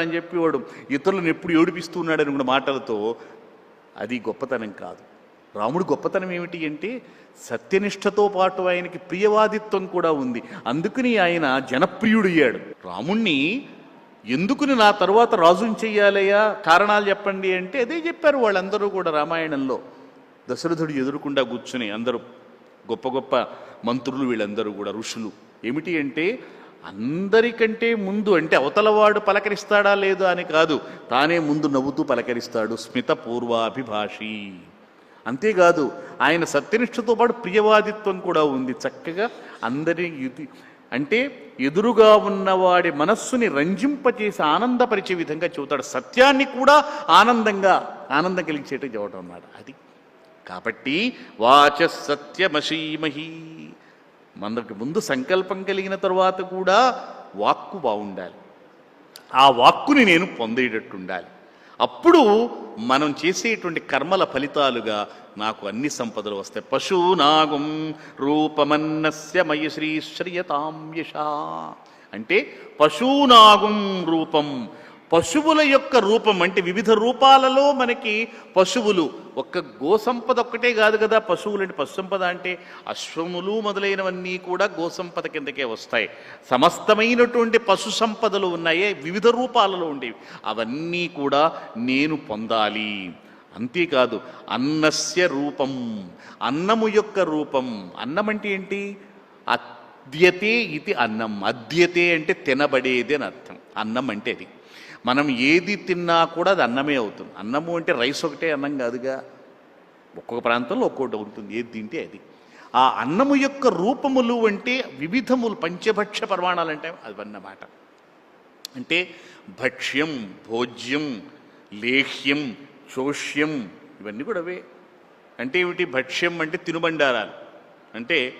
అని చెప్పి వాడు ఇతరులను ఎప్పుడు ఏడిపిస్తూ ఉన్నాడని కూడా మాటలతో అది గొప్పతనం కాదు. రాముడు గొప్పతనం ఏమిటి అంటే సత్యనిష్టతో పాటు ఆయనకి ప్రియవాదిత్వం కూడా ఉంది. అందుకని ఆయన జనప్రియుడయ్యాడు. రాముణ్ణి ఎందుకుని నా తర్వాత రాజుని చెయ్యాలయ్యా? కారణాలు చెప్పండి అంటే అదే చెప్పారు వాళ్ళందరూ కూడా రామాయణంలో. దశరథుడు ఎదురుకుండా కూర్చుని అందరూ గొప్ప గొప్ప మంత్రులు వీళ్ళందరూ కూడా ఋషులు. ఏమిటి అంటే అందరికంటే ముందు అంటే అవతలవాడు పలకరిస్తాడా లేదా అని కాదు తానే ముందు నవ్వుతూ పలకరిస్తాడు స్మిత పూర్వాభిభాషి. అంతేకాదు ఆయన సత్యనిష్టతో పాటు ప్రియవాదిత్వం కూడా ఉంది. చక్కగా అందరి అంటే ఎదురుగా ఉన్నవాడి మనస్సుని రంజింపచేసి ఆనందపరిచే విధంగా చెబుతాడు. సత్యాన్ని కూడా ఆనందంగా ఆనందం కలిగించేట చెప్పడం అన్నమాట. అది. కాబట్టి వాచ సత్యమశీమహి. మనకి ముందు సంకల్పం కలిగిన తర్వాత కూడా వాక్కు బాగుండాలి. ఆ వాక్కుని నేను పొందేటట్టు ఉండాలి అప్పుడు మనం చేసేటువంటి కర్మల ఫలితాలుగా నాకు అన్ని సంపదలు వస్తాయి. పశూనాగం రూపమన్నస్య మయశ్రీ శ్రీశ్రియతాం యశ. అంటే పశునాగుం రూపం పశువుల యొక్క రూపం అంటే వివిధ రూపాలలో మనకి పశువులు. ఒక్క గోసంపద ఒక్కటే కాదు కదా. పశువులు అంటే పశుసంపద అంటే అశ్వములు మొదలైనవన్నీ కూడా గోసంపద కిందకే వస్తాయి. సమస్తమైనటువంటి పశు సంపదలు ఉన్నాయే వివిధ రూపాలలో ఉండేవి. అవన్నీ కూడా నేను పొందాలి. అంతేకాదు అన్నస్య రూపం అన్నము యొక్క రూపం. అన్నం అంటే ఏంటి? అద్యతే ఇది అన్నం. అద్యతే అంటే తినబడేది అని అర్థం. అన్నం అంటే అది. మనం ఏది తిన్నా కూడా అది అన్నమే అవుతుంది. అన్నము అంటే రైస్ ఒకటే అన్నం కాదుగా. ఒక్కొక్క ప్రాంతంలో ఒక్కొక్కటి ఉంటుంది. ఏది తింటే అది. ఆ అన్నము యొక్క రూపములు అంటే వివిధములు పంచభక్ష ప్రమాణాలు అంటే అవన్నమాట అంటే భక్ష్యం భోజ్యం లేహ్యం చోష్యం ఇవన్నీ కూడా అవే. అంటే ఏమిటి? భక్ష్యం అంటే తినుబండారాలు. అంటే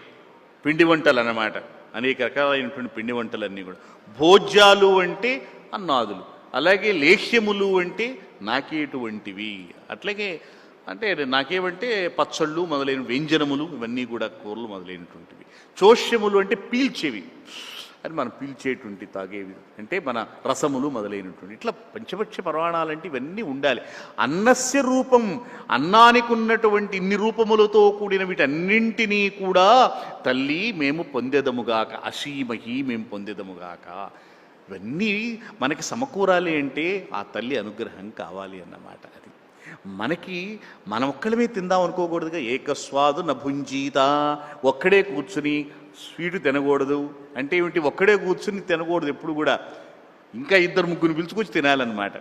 పిండి వంటలు అన్నమాట. అనేక రకాలైనటువంటి పిండి వంటలన్నీ కూడా. భోజ్యాలు అంటే అన్నాదులు. అలాగే లేహ్యములు అంటే నాకేటువంటివి అట్లాగే అంటే నాకేమంటే పచ్చళ్ళు మొదలైన వ్యంజనములు ఇవన్నీ కూడా కూరలు మొదలైనటువంటివి. చోష్యములు అంటే పీల్చేవి. అని మనం పీల్చేటువంటి తాగేవి. అంటే మన రసములు మొదలైనటువంటి. ఇట్లా పంచపక్ష ప్రమాణాలంటే ఇవన్నీ ఉండాలి. అన్నస్య రూపం అన్నానికి ఉన్నటువంటి ఇన్ని రూపములతో కూడిన వీటన్నింటినీ కూడా తల్లి మేము పొందెదముగాక అసీమహి మేము పొందెదముగాక. ఇవన్నీ మనకి సమకూరాలి అంటే ఆ తల్లి అనుగ్రహం కావాలి అన్నమాట అది. మనకి మనం ఒక్కడమే తిందాం అనుకోకూడదుగా. ఏకస్వాదు నభుంజీత. ఒక్కడే కూర్చుని స్వీటు తినకూడదు. అంటే ఏమిటి? ఒక్కడే కూర్చుని తినకూడదు ఎప్పుడు కూడా. ఇంకా ఇద్దరు ముగ్గురు పిలుచుకొచ్చి తినాలన్నమాట.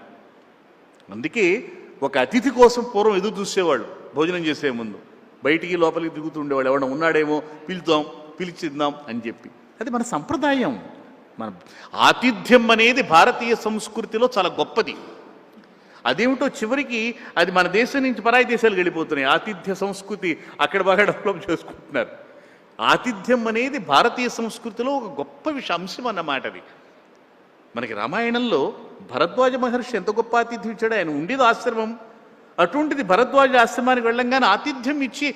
అందుకే ఒక అతిథి కోసం పూర్వం ఎదురు చూసేవాళ్ళు భోజనం చేసే ముందు. బయటికి లోపలికి దిగుతూ ఉండేవాళ్ళు. ఎవరైనా ఉన్నాడేమో పిలుద్దాం పిలిచిద్దాం అని చెప్పి. అది మన సంప్రదాయం. మన ఆతిథ్యం అనేది భారతీయ సంస్కృతిలో చాలా గొప్పది. అదేమిటో చివరికి అది మన దేశం నుంచి పరాయి దేశాలకు వెళ్ళిపోతున్నాయి. ఆతిథ్య సంస్కృతి అక్కడ బాగా డెవలప్ చేసుకుంటున్నారు. ఆతిథ్యం అనేది భారతీయ సంస్కృతిలో ఒక గొప్ప విష అంశం అన్నమాట అది. మనకి రామాయణంలో భరద్వాజ మహర్షి ఎంత గొప్ప ఆతిథ్యం ఇచ్చాడు ఆయన ఉండేది ఆశ్రమం. అటువంటిది భరద్వాజ ఆశ్రమానికి వెళ్ళంగానే ఆతిథ్యం ఇచ్చి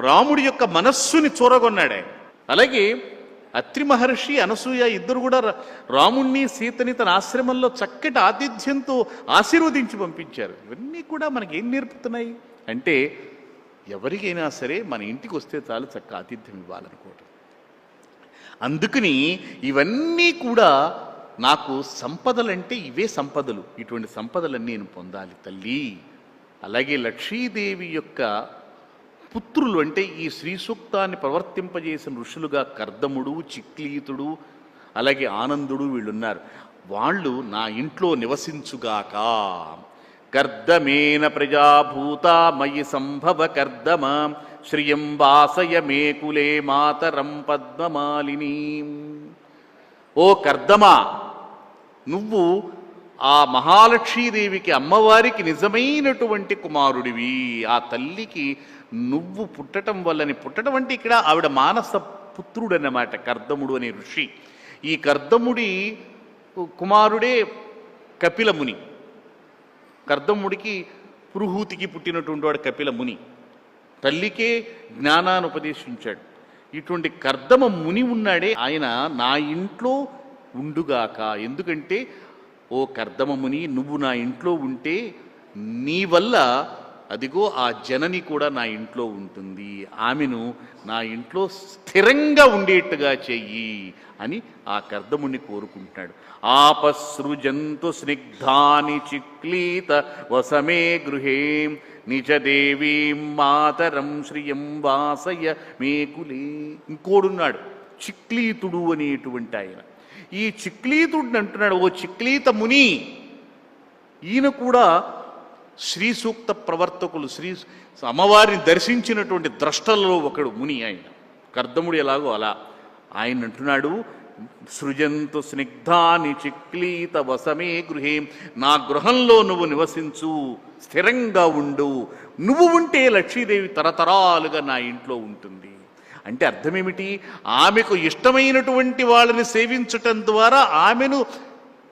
రాముడి యొక్క మనస్సుని చూరగొన్నాడు ఆయన. అలాగే అత్రి మహర్షి అనసూయ ఇద్దరు కూడా రా- రాముణ్ణి సీతని తన ఆశ్రమంలో చక్కటి ఆతిథ్యంతో ఆశీర్వదించి పంపించారు. ఇవన్నీ కూడా మనకి ఏం నేర్పుతున్నాయి? అంటే ఎవరికైనా సరే మన ఇంటికి వస్తే చాలు చక్క ఆతిథ్యం ఇవ్వాలనుకోవటం. అందుకని ఇవన్నీ కూడా నాకు సంపదలంటే ఇవే సంపదలు. ఇటువంటి సంపదలన్నీ నేను పొందాలి తల్లి. అలాగే లక్ష్మీదేవి యొక్క పుత్రులు అంటే ఈ శ్రీ సూక్తాన్ని ప్రవర్తింపజేసిన ఋషులుగా కర్దముడు చిక్లీతుడు అలాగే ఆనందుడు వీళ్ళున్నారు. వాళ్ళు నా ఇంట్లో నివసించుగాక. కర్దమేన ప్రజాభూత మయి సంభవ కర్దమ శ్రియం వాసయ మేకులే మాతరం పద్మమాలిని. ఓ కర్దమా నువ్వు ఆ మహాలక్ష్మీదేవికి అమ్మవారికి నిజమైనటువంటి కుమారుడివి. ఆ తల్లికి నువ్వు పుట్టడం వల్లని పుట్టడం అంటే ఇక్కడ ఆవిడ మానస పుత్రుడు అన్నమాట కర్దముడు అనే ఋషి. ఈ కర్దముడి కుమారుడే కపిలముని. కర్దముడికి పురుహూతికి పుట్టినటువంటి వాడు కపిలముని. తల్లికే జ్ఞానాన్ని ఉపదేశించాడు ఇటువంటి కర్దమ ముని ఉన్నాడే ఆయన నా ఇంట్లో ఉండుగాక. ఎందుకంటే ఓ కర్దమముని నువ్వు నా ఇంట్లో ఉంటే నీ వల్ల అదిగో ఆ జనని కూడా నా ఇంట్లో ఉంటుంది. ఆమెను నా ఇంట్లో స్థిరంగా ఉండేట్టుగా చెయ్యి అని ఆ కర్దముని కోరుకుంటున్నాడు. ఆపసృజంతు స్నిగ్ధాని చిక్లీత వసమే గృహే నిజదేవీ మాతరం శ్రియం వాసయ మేకులే ఇంకోడున్నాడు. చిక్లీతుడు అనేటువంటి ఆయన. ఈ చిక్లీతుడిని అంటున్నాడు ఓ చిక్లీత ముని ఈయన కూడా శ్రీ సూక్త ప్రవర్తకులు శ్రీ అమ్మవారిని దర్శించినటువంటి ద్రష్టలలో ఒకడు ముని ఆయన. కర్దముడు ఎలాగో అలా. ఆయన అంటున్నాడు సృజంతు స్నిగ్ధాని చిక్లీత వసమే గృహే నా గృహంలో నువ్వు నివసించు స్థిరంగా ఉండు. నువ్వు ఉంటే లక్ష్మీదేవి తరతరాలుగా నా ఇంట్లో ఉంటుంది. అంటే అర్థమేమిటి? ఆమెకు ఇష్టమైనటువంటి వాళ్ళని సేవించటం ద్వారా ఆమెను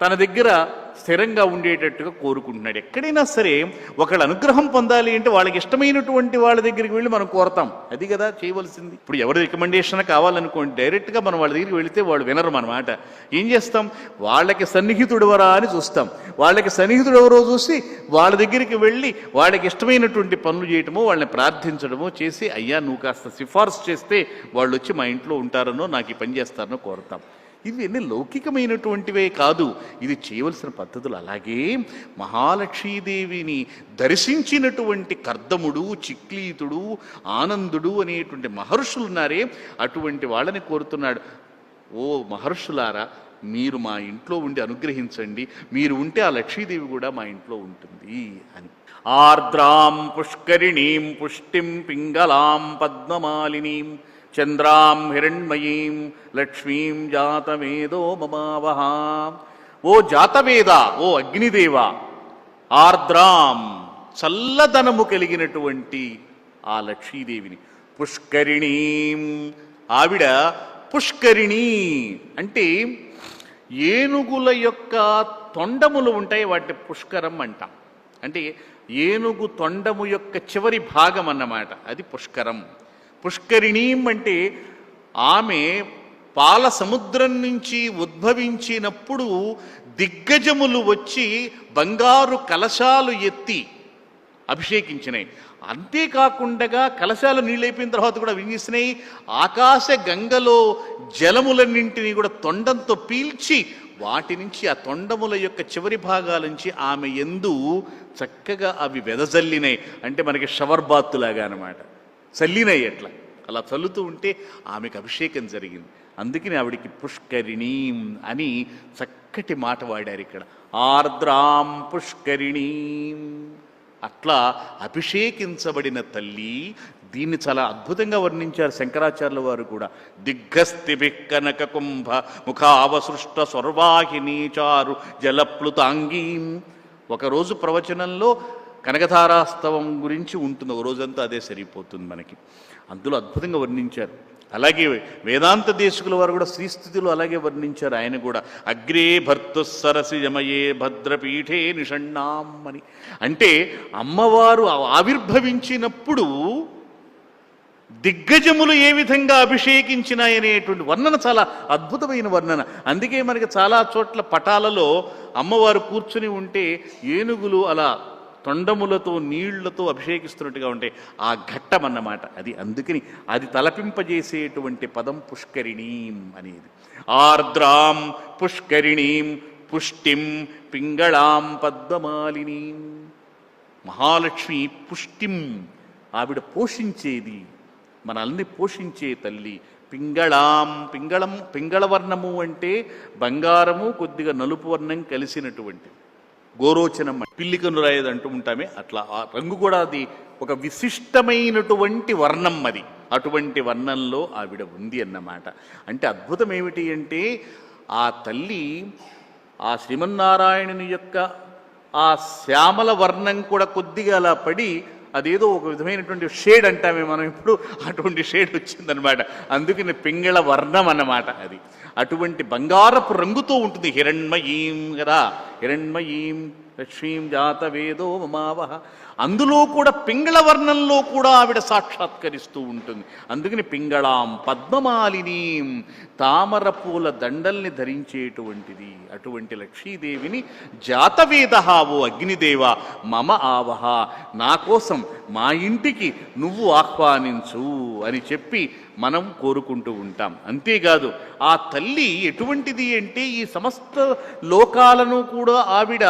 తన దగ్గర స్థిరంగా ఉండేటట్టుగా కోరుకుంటున్నాడు. ఎక్కడైనా సరే ఒకళ్ళు అనుగ్రహం పొందాలి అంటే వాళ్ళకి ఇష్టమైనటువంటి వాళ్ళ దగ్గరికి వెళ్ళి మనం కోరతాం. అది కదా చేయవలసింది. ఇప్పుడు ఎవరి రికమెండేషన్ కావాలనుకోండి డైరెక్ట్గా మనం వాళ్ళ దగ్గరికి వెళితే వాళ్ళు వినరు మన మాట. ఏం చేస్తాం? వాళ్ళకి సన్నిహితుడెవరా అని చూస్తాం. వాళ్ళకి సన్నిహితుడు ఎవరో చూసి వాళ్ళ దగ్గరికి వెళ్ళి వాళ్ళకి ఇష్టమైనటువంటి పనులు చేయటమో వాళ్ళని ప్రార్థించడమో చేసి అయ్యా నువ్వు కాస్త సిఫార్సు చేస్తే వాళ్ళు వచ్చి మా ఇంట్లో ఉంటారనో నాకు ఈ పని చేస్తారనో కోరతాం. ఇవన్నీ లౌకికమైనటువంటివే కాదు. ఇది చేయవలసిన పద్ధతులు. అలాగే మహాలక్ష్మీదేవిని దర్శించినటువంటి కర్దముడు చిక్లీతుడు ఆనందుడు అనేటువంటి మహర్షులు ఉన్నారే. అటువంటి వాళ్ళని కోరుతున్నాడు. ఓ మహర్షులారా మీరు మా ఇంట్లో ఉండి అనుగ్రహించండి. మీరు ఉంటే ఆ లక్ష్మీదేవి కూడా మా ఇంట్లో ఉంటుంది అని. ఆర్ద్రాం పుష్కరిణీం పుష్టిం పింగళాం పద్మమాలినీం చంద్రాం హిరణ్మయీం లక్ష్మీం జాతవేదో మమావహ. ఓ జాతవేద ఓ అగ్నిదేవ ఆర్ద్రాం చల్లదనము కలిగినటువంటి ఆ లక్ష్మీదేవిని. పుష్కరిణీం ఆవిడ పుష్కరిణి అంటే ఏనుగుల యొక్క తొండములు ఉంటాయి వాటి పుష్కరం అంటాం. అంటే ఏనుగు తొండము యొక్క చివరి భాగం అన్నమాట అది పుష్కరం. పుష్కరిణీం అంటే ఆమె పాల సముద్రం నుంచి ఉద్భవించినప్పుడు దిగ్గజములు వచ్చి బంగారు కలశాలు ఎత్తి అభిషేకించినాయి అంతేకాకుండా కలశాలు నీళ్ళైపోయిన తర్వాత కూడా వినిగిస్తున్నాయి ఆకాశ గంగలో జలములన్నింటినీ కూడా తొండంతో పీల్చి వాటి నుంచి ఆ తొండముల యొక్క చివరి భాగాల నుంచి ఆమె ఎందు చక్కగా అవి వెదజల్లినాయి అంటే మనకి షవర్ బాత్తులాగా అనమాట చల్లినాయి ఎట్లా అలా చల్లుతూ ఉంటే ఆమెకు అభిషేకం జరిగింది. అందుకని ఆవిడికి పుష్కరిణీం అని చక్కటి మాట వాడారు ఇక్కడ. ఆర్ద్రాం పుష్కరిణీ. అట్లా అభిషేకించబడిన తల్లి దీన్ని చాలా అద్భుతంగా వర్ణించారు శంకరాచార్యుల వారు కూడా. దిగ్గస్థిభి కనక కుంభ ముఖావసృష్ట స్వర్వాహిని చారు జలప్లుతాంగీం ఒకరోజు ప్రవచనంలో కనకధారాస్తవం గురించి ఉంటుంది ఒక రోజంతా అదే సరిపోతుంది మనకి. అందులో అద్భుతంగా వర్ణించారు. అలాగే వేదాంత దేశకుల వారు కూడా శ్రీస్థితిలో అలాగే వర్ణించారు. ఆయన కూడా అగ్రే భర్తు సరసి యమయే భద్రపీఠే నిషణ్ణాం అని. అంటే అమ్మవారు ఆవిర్భవించినప్పుడు దిగ్గజములు ఏ విధంగా అభిషేకించినాయనేటువంటి వర్ణన చాలా అద్భుతమైన వర్ణన. అందుకే మనకి చాలా చోట్ల పటాలలో అమ్మవారు కూర్చుని ఉంటే ఏనుగులు అలా తొండములతో నీళ్ళతో అభిషేకిస్తున్నట్టుగా ఉంటాయి ఆ ఘట్టం అన్నమాట అది అందుకని అది తలపింపజేసేటువంటి పదం పుష్కరిణీం అనేది. ఆర్ద్రాం పుష్కరిణీం పుష్టిం పింగళాం పద్మమాలినీం. మహాలక్ష్మి పుష్టిం. ఆవిడ పోషించేది మనల్ని పోషించే తల్లి. పింగళాం పింగళం పింగళవర్ణము అంటే బంగారము కొద్దిగా నలుపు వర్ణం కలిసినటువంటి గోరోచనం పిల్లికను రాయేది అంటూ ఉంటామే. అట్లా ఆ రంగు కూడా అది ఒక విశిష్టమైనటువంటి వర్ణం అది. అటువంటి వర్ణంలో ఆవిడ ఉంది అన్నమాట. అంటే అద్భుతం ఏమిటి అంటే ఆ తల్లి ఆ శ్రీమన్నారాయణుని యొక్క ఆ శ్యామల వర్ణం కూడా కొద్దిగా అలా పడి అదేదో ఒక విధమైనటువంటి షేడ్ అంటామే మనం ఇప్పుడు. అటువంటి షేడ్ వచ్చిందనమాట. అందుకని పింగళ వర్ణం అన్నమాట అది. అటువంటి బంగారపు రంగుతో ఉంటుంది హిరణ్మయీం కదా. హిరణ్మయీం లక్ష్మీం జాత వేదో మమావహ. అందులో కూడా పింగళ వర్ణంలో కూడా ఆవిడ సాక్షాత్కరిస్తూ ఉంటుంది. అందుకని పింగళాం పద్మమాలినీం తామర పూల దండల్ని ధరించేటువంటిది. అటువంటి లక్ష్మీదేవిని జాతవేద ఓ అగ్నిదేవ మమ ఆవహ నా కోసం మా ఇంటికి నువ్వు ఆహ్వానించు అని చెప్పి మనం కోరుకుంటూ ఉంటాం. అంతేకాదు ఆ తల్లి ఎటువంటిది అంటే ఈ సమస్త లోకాలను కూడా ఆవిడ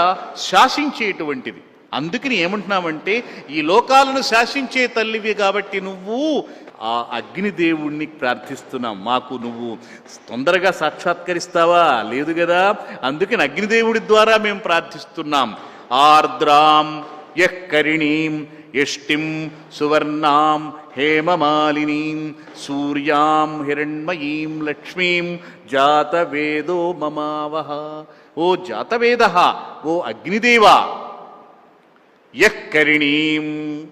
శాసించేటువంటిది. అందుకని ఏమంటున్నామంటే ఈ లోకాలను శాసించే తల్లివి కాబట్టి నువ్వు ఆ అగ్నిదేవుణ్ణి ప్రార్థిస్తున్నాం. మాకు నువ్వు తొందరగా సాక్షాత్కరిస్తావా? లేదు కదా అందుకని అగ్నిదేవుడి ద్వారా మేము ప్రార్థిస్తున్నాం. ఆర్ద్రాం యః కరిణీం యష్టిం సువర్ణాం హేమమాలినీం సూర్యాం హిరణ్మయీం లక్ష్మీం జాతవేదో మమావహ. ఓ జాతవేద ఓ అగ్నిదేవా యఃకరిణీం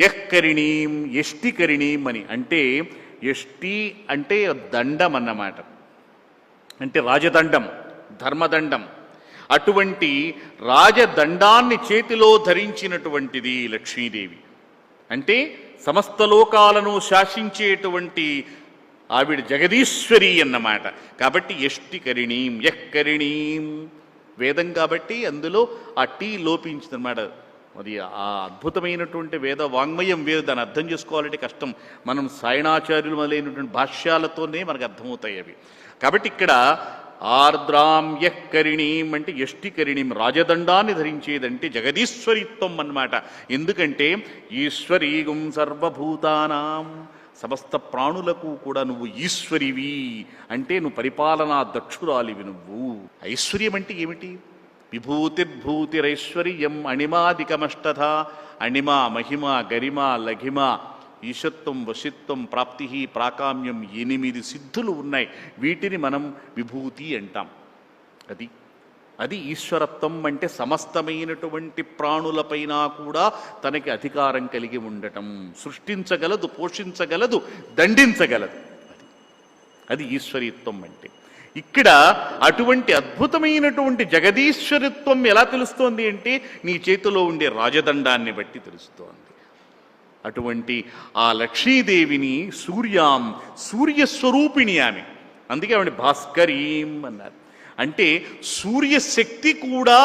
యఃకరిణీం యష్టికరిణీం అని. అంటే యష్టి అంటే దండం అన్నమాట. అంటే రాజదండం ధర్మదండం. అటువంటి రాజదండాన్ని చేతిలో ధరించినటువంటిది లక్ష్మీదేవి. అంటే సమస్త లోకాలను శాసించేటువంటి ఆవిడ జగదీశ్వరి అన్నమాట. కాబట్టి ఎష్టికరిణీం యక్కరిణీం వేదం కాబట్టి అందులో ఆ టీ లోపించిందన్నమాట. అది ఆ అద్భుతమైనటువంటి వేద వాంగ్మయం వేరు దాన్ని అర్థం చేసుకోవాలంటే కష్టం. మనం సాయణాచార్యులు మొదలైనటువంటి భాష్యాలతోనే మనకు అర్థమవుతాయి అవి. కాబట్టి ఇక్కడ ఆర్ద్రాం యక్కరిణీం అంటే యష్టికరిణీం రాజదండాన్ని ధరించేదంటే జగదీశ్వరిత్వం అన్నమాట. ఎందుకంటే ఈశ్వరీగుం సర్వభూతానాం సమస్త ప్రాణులకు కూడా నువ్వు ఈశ్వరివి అంటే నువ్వు పరిపాలనా దక్షురాలివి నువ్వు. ఐశ్వర్యం అంటే ఏమిటి? విభూతిర్భూతిరైశ్వర్యం అణిమాదికమష్టథ అణిమా మహిమ గరిమ లఘిమ ఈశత్వం వశిత్వం ప్రాప్తి ప్రాకామ్యం ఎనిమిది సిద్ధులు ఉన్నాయి. వీటిని మనం విభూతి అంటాం. అది అది ఈశ్వరత్వం అంటే సమస్తమైనటువంటి ప్రాణులపైన కూడా తనకి అధికారం కలిగి ఉండటం. సృష్టించగలదు పోషించగలదు దండించగలదు. అది అది ఈశ్వరీత్వం అంటే. ఇక్కడ అటువంటి అద్భుతమైనటువంటి జగదీశ్వరత్వం ఎలా తెలుస్తోంది అంటే నీ చేతిలో ఉండే రాజదండాన్ని బట్టి తెలుస్తోంది. అటువంటి ఆ లక్ష్మీదేవిని సూర్యాం సూర్యస్వరూపిణి ఆమె. అందుకే ఆవిడ భాస్కరీం అన్నారు. అంటే సూర్యశక్తి కూడా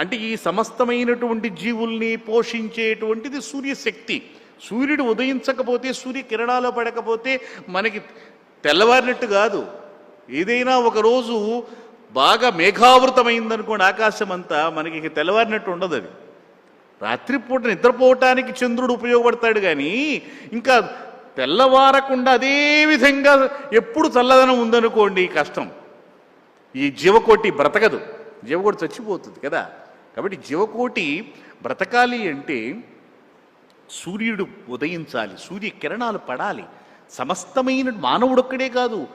అంటే ఈ సమస్తమైనటువంటి జీవుల్ని పోషించేటువంటిది సూర్యశక్తి. సూర్యుడు ఉదయించకపోతే సూర్యకిరణాలు పడకపోతే మనకి తెల్లవారినట్టు కాదు. ఏదైనా ఒకరోజు బాగా మేఘావృతమైందనుకోండి ఆకాశం అంతా మనకి తెల్లవారినట్టు ఉండదు అది. రాత్రిపూట నిద్రపోవటానికి చంద్రుడు ఉపయోగపడతాడు కానీ ఇంకా తెల్లవారకుండా అదే విధంగా ఎప్పుడు చల్లదనం ఉందనుకోండి కష్టం. ఈ జీవకోటి బ్రతకదు. జీవకోటి చచ్చిపోతుంది కదా. కాబట్టి జీవకోటి బ్రతకాలి అంటే సూర్యుడు ఉదయించాలి సూర్య కిరణాలు పడాలి. సమస్తమైన మానవుడొక్కడే కాదు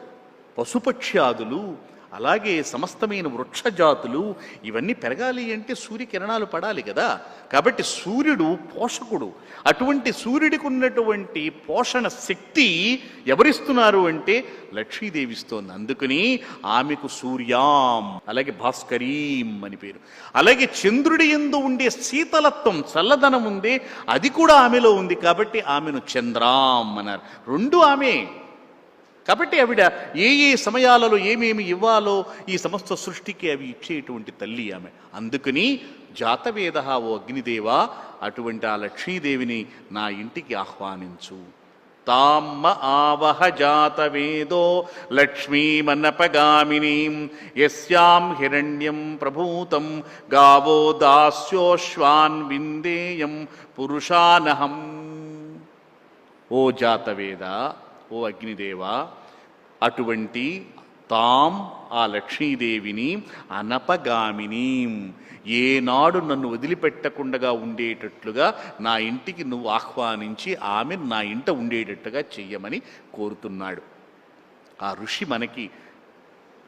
పశుపక్ష్యాదులు అలాగే సమస్తమైన వృక్షజాతులు ఇవన్నీ పెరగాలి అంటే సూర్యకిరణాలు పడాలి కదా. కాబట్టి సూర్యుడు పోషకుడు. అటువంటి సూర్యుడికి ఉన్నటువంటి పోషణ శక్తి ఎవరిస్తున్నారు అంటే లక్ష్మీదేవి ఇస్తోంది అందుకని ఆమెకు సూర్యాం అలాగే భాస్కరీం అని పేరు. అలాగే చంద్రుడి ఎందు ఉండే శీతలత్వం చల్లదనం ఉంది అది కూడా ఆమెలో ఉంది కాబట్టి ఆమెను చంద్రాం అన్నారు. రెండు ఆమె. కాబట్టి ఆవిడ ఏ ఏ సమయాలలో ఏమేమి ఇవ్వాలో ఈ సమస్త సృష్టికి అవి ఇచ్చేటువంటి తల్లి ఆమె. అందుకని జాతవేద ఓ అగ్నిదేవ అటువంటి ఆ లక్ష్మీదేవిని నా ఇంటికి ఆహ్వానించు. తామ్మ ఆవహ జాతవేదో లక్ష్మీమనపగామినీం యస్యాం హిరణ్యం ప్రభూతం గావో దాస్యోశ్వాన్ విందేయం పురుషానహం. ఓ జాతవేద ఓ అగ్నిదేవ అటువంటి తాం ఆ లక్ష్మీదేవిని అనపగామిని. ఏనాడు నన్ను వదిలిపెట్టకుండా ఉండేటట్లుగా నా ఇంటికి నువ్వు ఆహ్వానించి ఆమె నా ఇంట ఉండేటట్టుగా చెయ్యమని కోరుతున్నాడు. ఆ ఋషి మనకి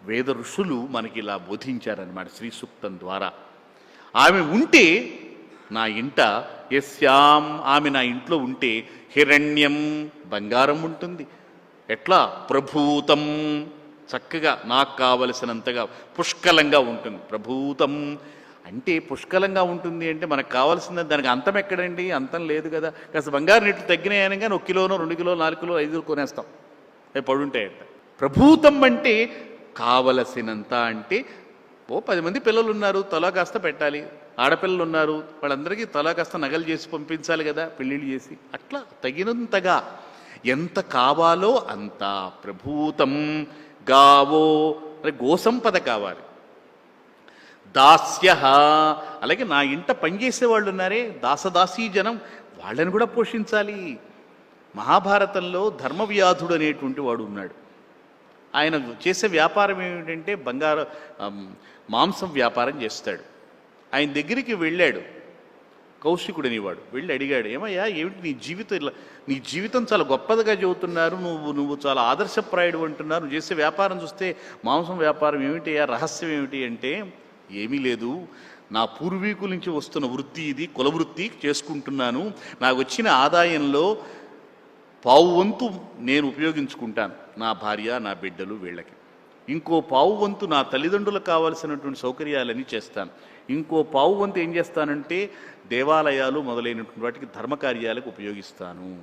వేద ఋషులు మనకి ఇలా బోధించారనమాట శ్రీ సూక్తం ద్వారా. ఆమె ఉంటే నా ఇంట ఎస్యాం ఆమె నా ఇంట్లో ఉంటే హిరణ్యం బంగారం ఉంటుంది. ఎట్లా? ప్రభూతం. చక్కగా నాకు కావలసినంతగా పుష్కలంగా ఉంటుంది. ప్రభూతం. అంటే పుష్కలంగా ఉంటుంది అంటే మనకు కావాల్సిన దానికి అంతం ఎక్కడండి? అంతం లేదు కదా. కాస్త బంగారు నీట్లు తగ్గినాయని కానీ ఒక కిలోనో రెండు కిలో నాలుగు కిలో ఐదు కొనేస్తాం. అవి పడుంటాయంట ప్రభూతం అంటే కావలసినంత అంటే ఓ పది మంది పిల్లలు ఉన్నారు తలా కాస్త పెట్టాలి. ఆడపిల్లలు ఉన్నారు వాళ్ళందరికీ తలా కాస్త నగలు చేసి పంపించాలి కదా పెళ్ళిళ్ళు చేసి. అట్లా తగినంతగా ఎంత కావాలో అంత ప్రభూతం గావో అంటే గోసంపద కావాలి. దాస్య అలాగే నా ఇంట పనిచేసే వాళ్ళు ఉన్నారే దాసదాసీ జనం వాళ్ళని కూడా పోషించాలి. మహాభారతంలో ధర్మవ్యాధుడు అనేటువంటి వాడు ఉన్నాడు. ఆయన చేసే వ్యాపారం ఏమిటంటే బంగారు మాంసం వ్యాపారం చేస్తాడు. ఆయన దగ్గరికి వెళ్ళాడు. కౌశికుడు అనేవాడు వెళ్ళి అడిగాడు ఏమయ్యా ఏమిటి నీ జీవితం ఇలా నీ జీవితం చాలా గొప్పదిగా చెబుతున్నారు నువ్వు నువ్వు చాలా ఆదర్శప్రాయుడు అంటున్నారు. నువ్వు చేసే వ్యాపారం చూస్తే మాంసం వ్యాపారం ఏమిటి ఆ రహస్యం ఏమిటి అంటే ఏమీ లేదు. నా పూర్వీకుల నుంచి వస్తున్న వృత్తి ఇది కుల వృత్తి చేసుకుంటున్నాను. నాకు వచ్చిన ఆదాయంలో పావు వంతు నేను ఉపయోగించుకుంటాను. నా భార్య నా బిడ్డలు వీళ్ళకి. ఇంకో పావు వంతు నా తల్లిదండ్రులకు కావాల్సినటువంటి సౌకర్యాలన్నీ చేస్తాను. ఇంకో పావు వంతు ఏం చేస్తానంటే దేవాలయాలు మొదలైనటువంటి వాటికి ధర్మకార్యాలకు ఉపయోగిస్తాను.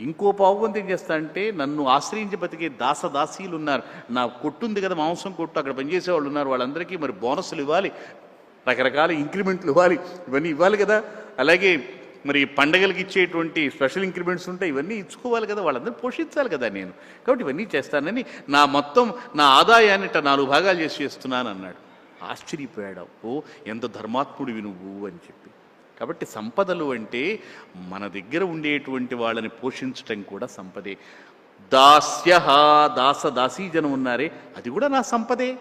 ఇంకో పావు వంతు ఏం చేస్తానంటే నన్ను ఆశ్రయించి బతికే దాసదాసీలు ఉన్నారు. నా కొట్టుంది కదా మాంసం కొట్టు అక్కడ పనిచేసే వాళ్ళు ఉన్నారు. వాళ్ళందరికీ మరి బోనస్లు ఇవ్వాలి. రకరకాల ఇంక్రిమెంట్లు ఇవ్వాలి. ఇవన్నీ ఇవ్వాలి కదా. అలాగే మరి పండగలకి ఇచ్చేటువంటి స్పెషల్ ఇంక్రిమెంట్స్ ఉంటాయి ఇవన్నీ ఇచ్చుకోవాలి కదా వాళ్ళందరూ పోషించాలి కదా నేను. కాబట్టి ఇవన్నీ చేస్తానని నా మొత్తం నా ఆదాయాన్ని నాలుగు భాగాలు చేసి చేస్తున్నాను అన్నాడు. ఆశ్చర్యపోయాడు ఓ ఎంత ధర్మాత్ముడివి నువ్వు అని చెప్పి. కాబట్టి సంపదలు అంటే మన దగ్గర ఉండేటువంటి వాళ్ళని పోషించటం కూడా సంపదే. దాస్య దాస దాసీజనం ఉన్నారే అది కూడా నా సంపదే.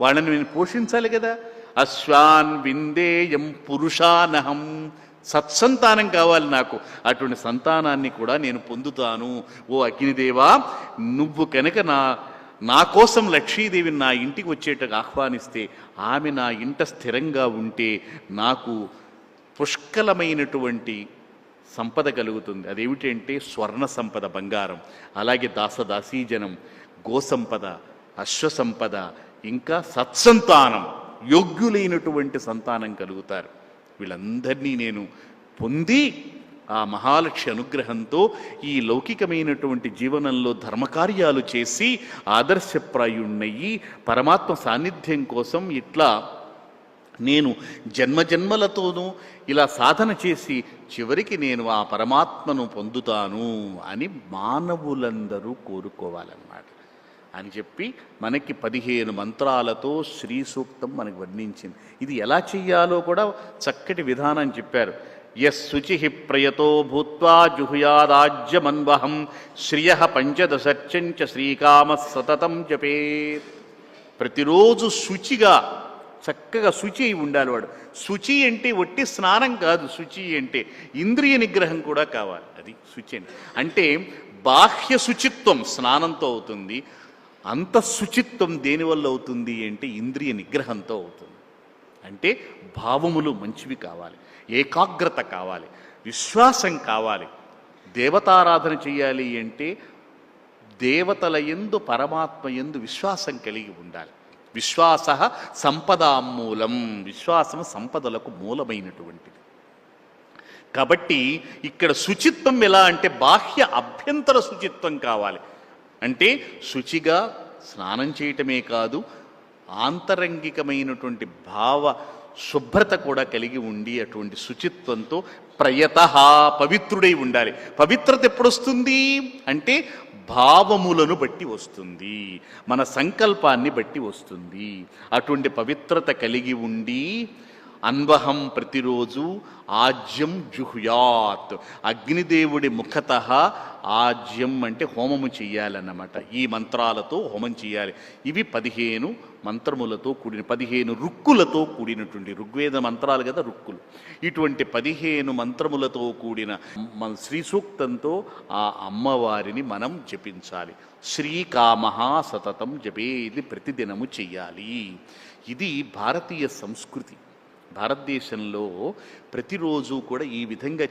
వాళ్ళని నేను పోషించాలి కదా. అశ్వాన్ విందేయం పురుషానహం సత్సంతానం కావాలి నాకు. అటువంటి సంతానాన్ని కూడా నేను పొందుతాను. ఓ అగ్నిదేవా నువ్వు కనుక నా నా కోసం లక్ష్మీదేవిని నా ఇంటికి వచ్చేటకు ఆహ్వానిస్తే ఆమె నా ఇంట స్థిరంగా ఉంటే నాకు పుష్కలమైనటువంటి సంపద కలుగుతుంది. అదేమిటంటే స్వర్ణ సంపద బంగారం. అలాగే దాసదాసీజనం గోసంపద అశ్వసంపద ఇంకా సత్సంతానం. యోగ్యులైనటువంటి సంతానం కలుగుతారు. వీళ్ళందరినీ నేను పొంది ఆ మహాలక్ష్మి అనుగ్రహంతో ఈ లౌకికమైనటువంటి జీవనంలో ధర్మకార్యాలు చేసి ఆదర్శప్రాయుణ్ణయి పరమాత్మ సాన్నిధ్యం కోసం ఇట్లా నేను జన్మజన్మలతోనూ ఇలా సాధన చేసి చివరికి నేను ఆ పరమాత్మను పొందుతాను అని మానవులందరూ కోరుకోవాలన్నమాట. అని చెప్పి మనకి పదిహేను మంత్రాలతో శ్రీ సూక్తం మనకు వర్ణించింది. ఇది ఎలా చెయ్యాలో కూడా చక్కటి విధానం చెప్పారు. ఎస్ శుచి ప్రయతో భూత్వా జుహుయాదాజ్యమన్వహం శ్రియ పంచదశర్చంచ శ్రీకామ సతతం జపేత్. ప్రతిరోజు శుచిగా చక్కగా శుచి అయి ఉండాలి వాడు. శుచి అంటే ఒట్టి స్నానం కాదు శుచి అంటే ఇంద్రియ నిగ్రహం కూడా కావాలి. అది శుచి అంటే అంటే బాహ్య శుచిత్వం స్నానంతో అవుతుంది అంత శుచిత్వం దేనివల్ల అవుతుంది అంటే ఇంద్రియ నిగ్రహంతో అవుతుంది. అంటే భావములు మంచివి కావాలి ఏకాగ్రత కావాలి విశ్వాసం కావాలి. దేవతారాధన చేయాలి అంటే దేవతల ఎందు పరమాత్మ ఎందు విశ్వాసం కలిగి ఉండాలి. విశ్వాస సంపదామూలం విశ్వాసం సంపదలకు మూలమైనటువంటిది. కాబట్టి ఇక్కడ శుచిత్వం ఎలా అంటే బాహ్య అభ్యంతర శుచిత్వం కావాలి. అంటే శుచిగా స్నానం చేయటమే కాదు ఆంతరంగికమైనటువంటి భావ శుభ్రత కూడా కలిగి ఉండి అటువంటి శుచిత్వంతో ప్రయత పవిత్రుడై ఉండాలి. పవిత్రత ఎప్పుడొస్తుంది? అంటే భావములను బట్టి వస్తుంది. మన సంకల్పాన్ని బట్టి వస్తుంది. అటువంటి పవిత్రత కలిగి ఉండి అన్వహం ప్రతిరోజు ఆజ్యం జుహ్యాత్. అగ్నిదేవుడి ముఖత ఆజ్యం అంటే హోమము చెయ్యాలన్నమాట. ఈ మంత్రాలతో హోమం చేయాలి ఇవి పదిహేను మంత్రములతో కూడిన పదిహేను రుక్కులతో కూడినటువంటి ఋగ్వేద మంత్రాలు కదా రుక్కులు. ఇటువంటి పదిహేను మంత్రములతో కూడిన మన శ్రీ సూక్తంతో ఆ అమ్మవారిని మనం జపించాలి. శ్రీకామహ సతతం జపే ఇది ప్రతిదినము చెయ్యాలి. ఇది భారతీయ సంస్కృతి. భారతదేశంలో ప్రతిరోజు కూడా ఈ విధంగా